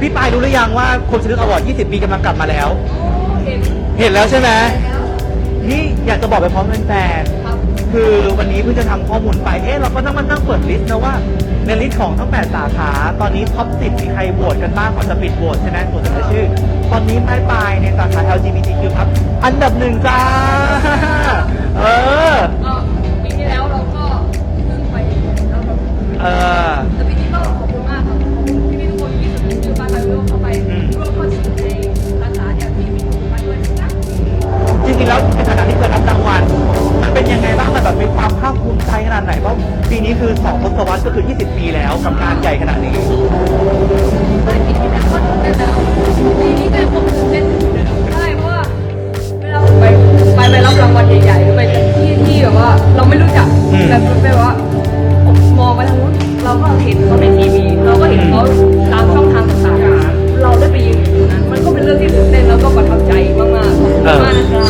พี่ปายรู้หรือยังว่าคนชนึกอวอร์ด20 ปีกำลังกลับมาแล้วเห็นเห็นแล้วใช่ไหมนี่อยากจะบอกไปพร้อมแฟนๆคือวันนี้เพิ่งจะทำข้อมูลไป เอ๊ะเราก็ต้องมานั่งเปิดลิสต์นะว่าในลิสต์ของทั้ง 8 สาขา ตอนนี้ท็อป10มีใครโหวตกันบ้างก่อนจะปิดโหวตใช่ไหมตัวเสนอชื่อ ตอนนี้ปลายปลายในสาขา LGBTQ ครับ อันดับหนึ่งจ้า เป็นยังไงบ้างมันแบบมีความภาคภูมิใจขนาดไหนเพราะปีนี้คือสองทศวรรษก็คือ 20 ปีแล้วกับงานใหญ่ขนาดนี้ไม่คิดว่าจะคนแต่นเป็นใช่เพราะว่าเวลาไปไปไปรับรางวัลใหญ่ๆหรือไปที่ๆแบบว่า เราไม่รู้จักแบบแบบว่า มองไปทางน้นเราก็เห็นเขาในทีวีเราก็เห็นเขาตามช่องทางต่างๆเราได้ไปยืนตรงนั้น มันก็เป็นเรื่องที่ตื่นเต้นแล้วก็ประทับใจมากๆมากนะครับ